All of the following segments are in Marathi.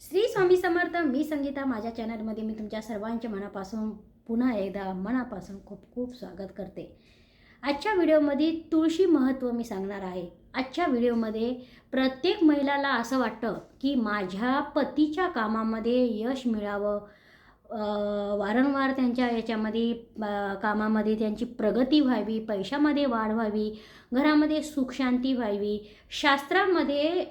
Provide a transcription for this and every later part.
श्री स्वामी समर्थ मी संगीता. माझ्या चॅनलमध्ये मी तुमच्या सर्वांच्या मनापासून पुन्हा एकदा मनापासून खूप खूप स्वागत करते. आजच्या व्हिडिओमध्ये तुळशी महत्त्व मी सांगणार आहे. आजच्या व्हिडिओमध्ये प्रत्येक महिलाला असं वाटतं की माझ्या पतीच्या कामामध्ये यश मिळावं. वारंवार त्यांच्या याच्यामध्ये कामामध्ये त्यांची प्रगती व्हावी पैशामध्ये वाढ व्हावी घरामध्ये सुखशांती व्हावी. शास्त्रामध्ये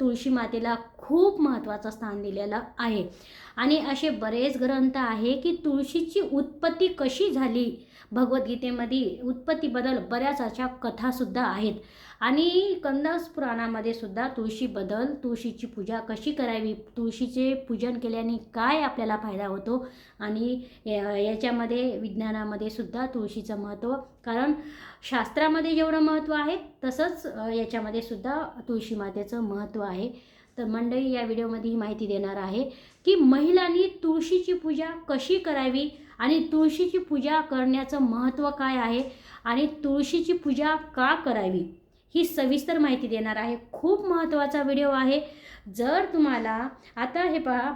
तुळशी मातेला खूप महत्त्वाचं स्थान दिलेलं आहे. आणि असे बरेच ग्रंथ आहे की तुळशीची उत्पत्ती कशी झाली? भगवद्गीतेमध्ये उत्पत्तीबद्दल बऱ्याच अशा कथासुद्धा आहेत. आणि कंदास पुराणामध्ये सुद्धा तुळशीबद्दल तुळशीची पूजा कशी करावी तुळशीचे पूजन केल्याने काय आपल्याला फायदा होतो? आणि या- याच्यामध्ये विज्ञानामध्ये सुद्धा तुळशीचं महत्त्व कारण शास्त्रामध्ये जेवढं महत्त्व आहे तसंच याच्यामध्ये सुद्धा तुळशी मातेचं महत्त्व आहे. तर मंडळी या व्हिडिओमध्ये ही माहिती देणार आहे की महिलांनी तुळशीची पूजा कशी करावी आणि तुळशीची पूजा करण्याचं महत्त्व काय आहे आणि तुळशीची पूजा का करावी ही सविस्तर माहिती देणार आहे. खूप महत्त्वाचा व्हिडिओ आहे. जर तुम्हाला आता हे पहा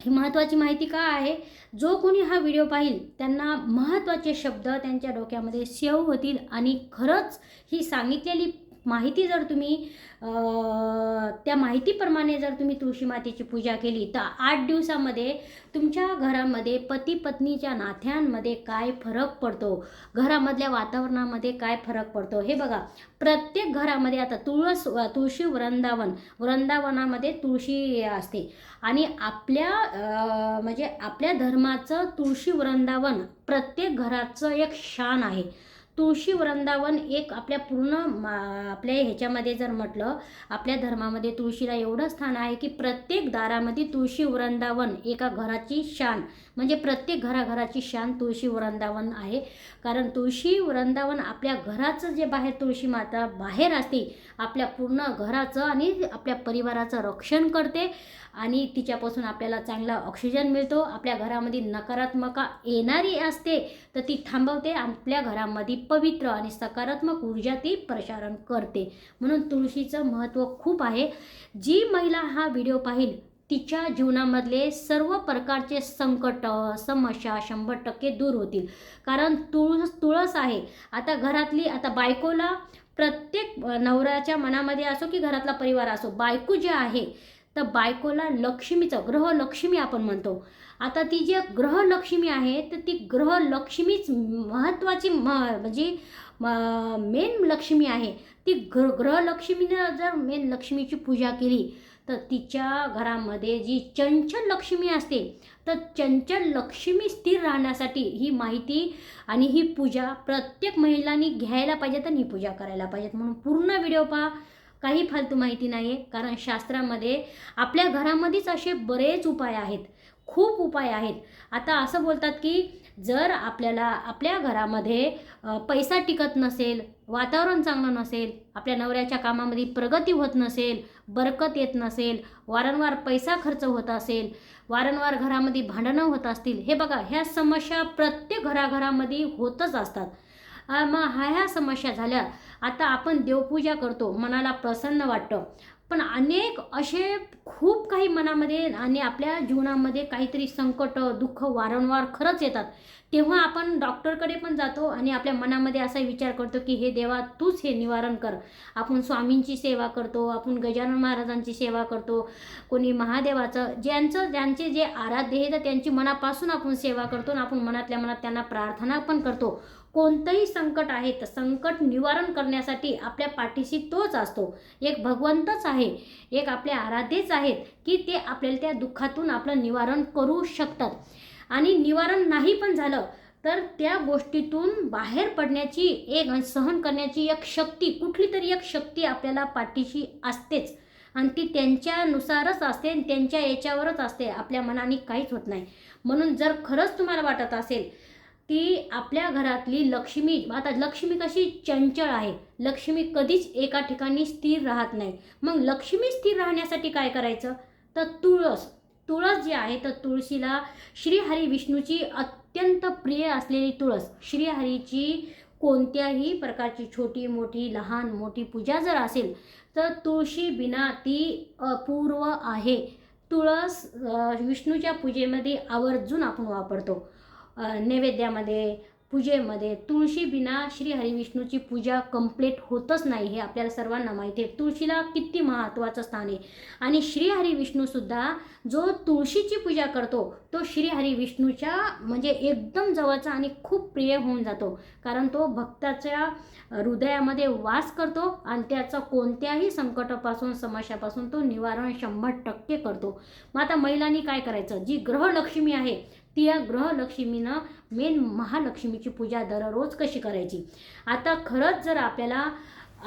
ही महत्त्वाची माहिती का आहे? जो कोणी हा व्हिडिओ पाहिल त्यांना महत्त्वाचे शब्द त्यांच्या डोक्यामध्ये सेव होतील आणि खरंच ही सांगितलेली माहिती जर तुम्ही त्या माहितीप्रमाणे जर तुम्ही तुळशी मातेची पूजा केली तर आठ दिवसामध्ये तुमच्या घरामध्ये पती पत्नीच्या नात्यांमध्ये काय फरक पडतो? घरामधल्या वातावरणामध्ये काय फरक पडतो? हे बघा प्रत्येक घरामध्ये आता तुळस तुळशी वृंदावन वृंदावनामध्ये तुळशी असते. आणि आपल्या म्हणजे आपल्या धर्माचं तुळशी वृंदावन प्रत्येक घराचं एक शान आहे. तुळशी वृंदावन एक आपल्या पूर्ण मा- आपल्या ह्याच्यामध्ये जर म्हटलं आपल्या धर्मामध्ये तुळशीला एवढं स्थान आहे की प्रत्येक दारामध्ये तुळशी वृंदावन एका घराची शान म्हणजे प्रत्येक घराघराची शान तुळशी वृंदावन आहे. कारण तुळशी वृंदावन आपल्या घराचं जे बाहेर तुळशी माता बाहेर असते आपल्या पूर्ण घराचं आणि आपल्या परिवाराचं रक्षण करते आणि तिच्यापासून आपल्याला चांगला ऑक्सिजन मिळतो. आपल्या घरामध्ये नकारात्मका येणारी असते तर ती थांबवते. आपल्या घरामध्ये पवित्र आणि सकारात्मक ऊर्जा ती प्रसारण करते. म्हणून तुळशीचं महत्त्व खूप आहे. जी महिला हा व्हिडिओ पाहिल तिच्या जीवनामधले सर्व प्रकारचे संकट समस्या शंभर टक्के दूर होतील. कारण तुळस तुळस आहे. आता घरातली आता बायकोला प्रत्येक नवऱ्याच्या मनामध्ये असो की घरातला परिवार असो बायको जे आहे तर बायकोला लक्ष्मीचं ग्रहलक्ष्मी आपण म्हणतो. आता ती जी ग्रहलक्ष्मी आहे तर ती ग्रहलक्ष्मीच महत्त्वाची म म्हणजे मेन लक्ष्मी आहे. ती ग्र ग्रहलक्ष्मीनं जर मेन लक्ष्मीची पूजा केली तर तिच्या घरामध्ये जी चंचल लक्ष्मी असते तर चंचल लक्ष्मी स्थिर राहण्यासाठी ही माहिती आणि ही पूजा प्रत्येक महिलांनी घ्यायला पाहिजेत आणि ही पूजा करायला पाहिजेत. म्हणून पूर्ण व्हिडिओ पहा. काही फालतू माहिती नाही आहे कारण शास्त्रामध्ये आपल्या घरामध्येच असे बरेच उपाय आहेत. खूप उपाय आहेत. आता असं बोलतात की जर आपल्याला आपल्या घरामध्ये पैसा टिकत नसेल वातावरण चांगलं नसेल आपल्या नवऱ्याच्या कामामध्ये प्रगती होत नसेल बरकत येत नसेल वारंवार पैसा खर्च होत असेल वारंवार घरामध्ये भांडणं होत असतील हे बघा ह्या समस्या प्रत्येक घराघरामध्ये होतच असतात. मग ह्या ह्या समस्या झाल्या. आता आपण देवपूजा करतो मनाला प्रसन्न वाटतं. पण अनेक असे खूप काही मनामध्ये आणि आपल्या जीवनामध्ये काहीतरी संकट दुःख वारंवार खरंच येतात. तेव्हा आपण डॉक्टरकडे पण जातो आणि आपल्या मनामध्ये असा विचार करतो की हे देवा तूच हे निवारण कर. आपण स्वामींची सेवा करतो आपण गजानन महाराजांची सेवा करतो कोणी महादेवाचं ज्यांचं ज्यांचे जे आराध्य हे तर त्यांची मनापासून आपण सेवा करतो आणि आपण मनातल्या मनात त्यांना प्रार्थना पण करतो. कोणतंही संकट आहे तर संकट निवारण करण्यासाठी आपल्या पाठीशी तोच असतो. एक भगवंतच आहे एक आपले आराध्यच आहेत की ते आपल्याला त्या दुःखातून आपलं निवारण करू शकतात. आणि निवारण नाही पण झालं तर त्या गोष्टीतून बाहेर पडण्याची एक सहन करण्याची एक शक्ती कुठली तरी एक शक्ती आपल्याला पाठीशी असतेच. आणि ती त्यांच्यानुसारच असते आणि त्यांच्या याच्यावरच असते. आपल्या मनाने काहीच होत नाही. म्हणून जर खरंच तुम्हाला वाटत असेल की आपल्या घरातली लक्ष्मी आता लक्ष्मी कशी चंचल आहे? लक्ष्मी कधीच एका ठिकाणी स्थिर राहत नाही. मग लक्ष्मी स्थिर राहण्यासाठी काय करायचं? तर तुळस. तुळस जे आहे तर तुळशीला श्रीहरी विष्णूची अत्यंत प्रिय असलेली तुळस. श्रीहरीची कोणत्याही प्रकारची छोटी मोठी लहान मोठी पूजा जर असेल तर तुळशी बिना ती अपूर्व आहे. तुळस विष्णूच्या पूजेमध्ये आवर्जून आपण वापरतो. नैवेद्यामध्ये पूजेमध्ये तुळशी बिना श्री हरिविष्णूची पूजा कंप्लीट होतच नाही हे आपल्याला सर्वांना माहिती आहे. तुळशीला किती महत्त्वाचं स्थान आहे. आणि श्री हरिविष्णूसुद्धा जो तुळशीची पूजा करतो तो श्री हरिविष्णूच्या म्हणजे एकदम जवळचा आणि खूप प्रिय होऊन जातो. कारण तो भक्ताच्या हृदयामध्ये वास करतो आणि त्याचा कोणत्याही संकटापासून समस्यापासून तो निवारण शंभर टक्के करतो. मग आता महिलांनी काय करायचं? जी ग्रहलक्ष्मी आहे ती या ग्रहलक्ष्मीनं मेन महालक्ष्मीची पूजा दररोज कशी करायची? आता खरंच जर आपल्याला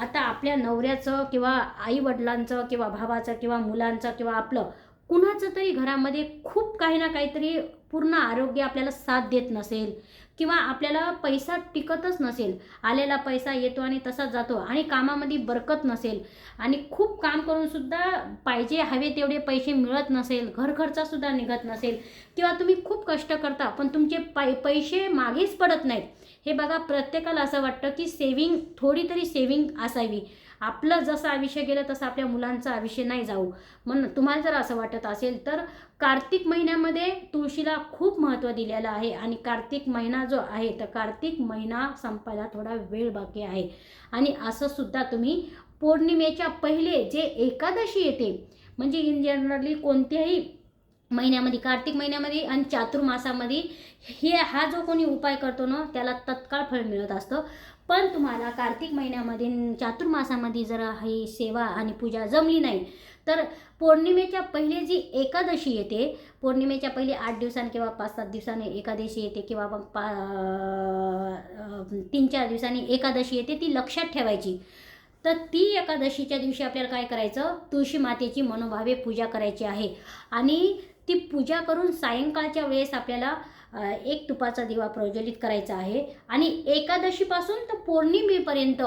आता आपल्या नवऱ्याचं किंवा आईवडिलांचं किंवा भावाचं किंवा मुलांचं किंवा आपलं कुणाचं तरी घरामध्ये खूप काही ना काहीतरी पूर्ण आरोग्य आपल्याला साथ देत नसेल किंवा आपल्याला पैसा टिकतच नसेल. आलेला पैसा येतो आणि तसाच जातो आणि कामामध्ये बरकत नसेल. आणि खूप काम करूनसुद्धा पाहिजे हवे तेवढे पैसे मिळत नसेल. घर खर्चासुद्धा निघत नसेल. किंवा तुम्ही खूप कष्ट करता पण तुमचे पै पैसे मागेच पडत नाहीत. हे बघा प्रत्येकाला असं वाटतं की सेविंग थोडी तरी सेविंग असावी. आपलं जसं आयुष्य गेलं तसं आपल्या मुलांचं आयुष्य नाही जाऊ. म्हणून तुम्हाला जर असं वाटत असेल तर कार्तिक महिन्यामध्ये तुळशीला खूप महत्त्व दिलेलं आहे. आणि कार्तिक महिना जो आहे तर कार्तिक महिना संपायला थोडा वेळ बाकी आहे. आणि असं सुद्धा तुम्ही पौर्णिमेच्या पहिले जे एकादशी येते म्हणजे इन जनरली कोणत्याही महिन्यामध्ये कार्तिक महिन्यामध्ये आणि चातुर्मासामध्ये हे हा जो कोणी उपाय करतो ना त्याला तत्काळ फळ मिळत असतं. पण तुम्हाला कार्तिक महिन्यामध्ये चातुर्मासामध्ये जर ही सेवा आणि पूजा जमली नाही तर पौर्णिमेच्या पहिले जी एकादशी येते पौर्णिमेच्या पहिले आठ दिवसांनी किंवा पाच सात दिवसांनी एकादशी येते किंवा मग पा तीन चार दिवसांनी एकादशी येते ती लक्षात ठेवायची. तर ती एकादशीच्या दिवशी आपल्याला काय करायचं? तुळशी मातेची मनोभावे पूजा करायची आहे. आणि ती पूजा करून सायंकाळच्या वेळेस आपल्याला एक तुपाचा दिवा प्रज्वलित करायचा आहे. आणि एकादशीपासून तर पौर्णिमेपर्यंत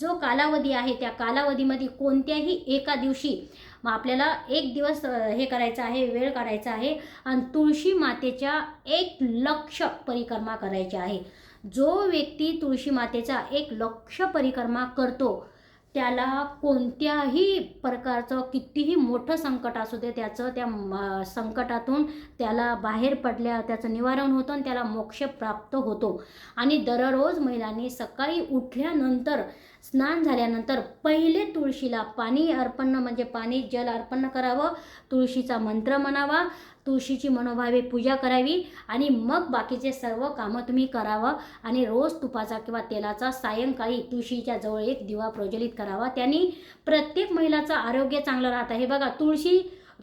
जो कालावधी आहे त्या कालावधीमध्ये कोणत्याही एका दिवशी मग आपल्याला एक दिवस हे करायचं आहे वेळ काढायचा आहे. आणि तुळशी मातेच्या एक लक्ष परिक्रमा करायची आहे. जो व्यक्ती तुळशी मातेचा एक लक्ष परिक्रमा करतो त्याला कोणत्याही प्रकारचं कितीही मोठं संकट असू दे त्याचं त्या संकटातून त्याला बाहेर पडल्या त्याचं निवारण होतं आणि त्याला मोक्ष प्राप्त होतो. आणि दररोज महिलांनी सकाळी उठल्यानंतर स्नान झाल्यानंतर पहिले तुळशीला पाणी अर्पण म्हणजे पाणी जल अर्पण करावं तुळशीचा मंत्र म्हणावा तुळशीची मनोभावे पूजा करावी आणि मग बाकीचे सर्व कामं तुम्ही करावं. आणि रोज तुपाचा किंवा तेलाचा सायंकाळी तुळशीच्या जवळ एक दिवा प्रज्वलित करावा. त्यांनी प्रत्येक महिलाचं आरोग्य चांगलं राहतं हे बघा तुळशी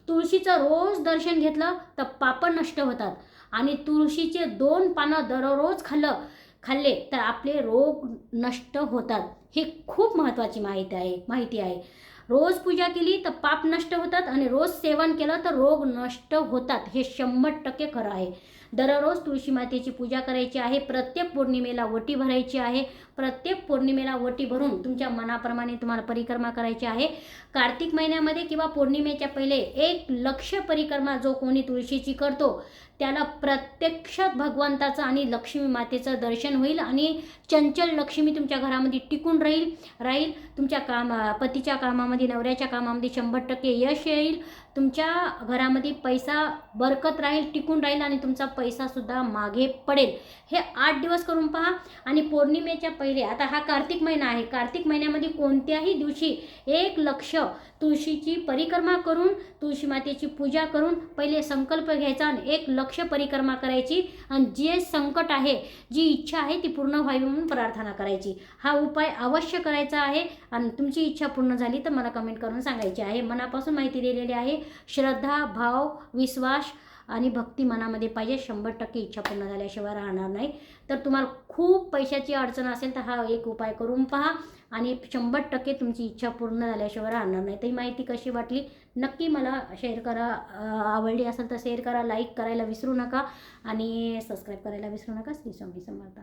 तुळशीचं रोज दर्शन घेतलं तर पापं नष्ट होतात. आणि तुळशीचे दोन पानं दररोज खाल्लं खाल्ले तर आपले रोग नष्ट होतात. ही खूप महत्त्वाची माहिती आहे माहिती आहे. रोज पूजा केली तर पाप नष्ट होतात आणि रोज सेवन केलं तर रोग नष्ट होतात. हे शंभर टक्के खरं आहे. दररोज तुळशी मातेची पूजा करायची आहे प्रत्येक पौर्णिमेला वटी भरायची आहे प्रत्येक पौर्णिमेला वटी भरून तुमच्या मनाप्रमाणे तुम्हाला परिक्रमा करायची आहे. कार्तिक महिन्यामध्ये किंवा पौर्णिमेच्या पहिले एक लक्ष परिक्रमा जो कोणी तुळशीची करतो त्याला प्रत्यक्षात भगवंताचं आणि लक्ष्मी मातेचं दर्शन होईल आणि चंचल लक्ष्मी तुमच्या घरामध्ये टिकून राहील राहील. तुमच्या काम पतीच्या कामामध्ये नवऱ्याच्या कामामध्ये शंभर टक्के यश येईल. तुमच्या घरामध्ये पैसा बरकत राहील टिकून राहील आणि तुमचा पैसासुद्धा मागे पडेल. हे आठ दिवस करून पहा. आणि पौर्णिमेच्या पहिले आता हा कार्तिक महिना आहे. कार्तिक महिन्यामध्ये कोणत्याही दिवशी एक लक्ष तुळशीची परिक्रमा करून तुळशी मातेची पूजा करून पहिले संकल्प घ्यायचा आणि एक लक्ष परिक्रमा करायची. आणि जे संकट आहे जी इच्छा आहे ती पूर्ण व्हावी म्हणून प्रार्थना करायची. हा उपाय अवश्य करायचा आहे. आणि तुमची इच्छा पूर्ण झाली तर मला कमेंट करून सांगायची आहे. मनापासून माहिती दिलेली आहे. श्रद्धा भाव विश्वास आणि भक्ती मनामध्ये पाहिजे शंभर टक्के इच्छा पूर्ण झाल्याशिवाय राहणार नाही. तर तुम्हाला खूप पैशाची अडचण असेल तर हा एक उपाय करून पहा आणि शंभर टक्के तुमची इच्छा पूर्ण झाल्याशिवाय राहणार नाही. तर ही माहिती कशी वाटली? नक्की मला शेअर करा. आवडली असेल तर शेअर करा लाईक करायला विसरू नका आणि सबस्क्राईब करायला विसरू नका. श्री स्वामी समर्थ.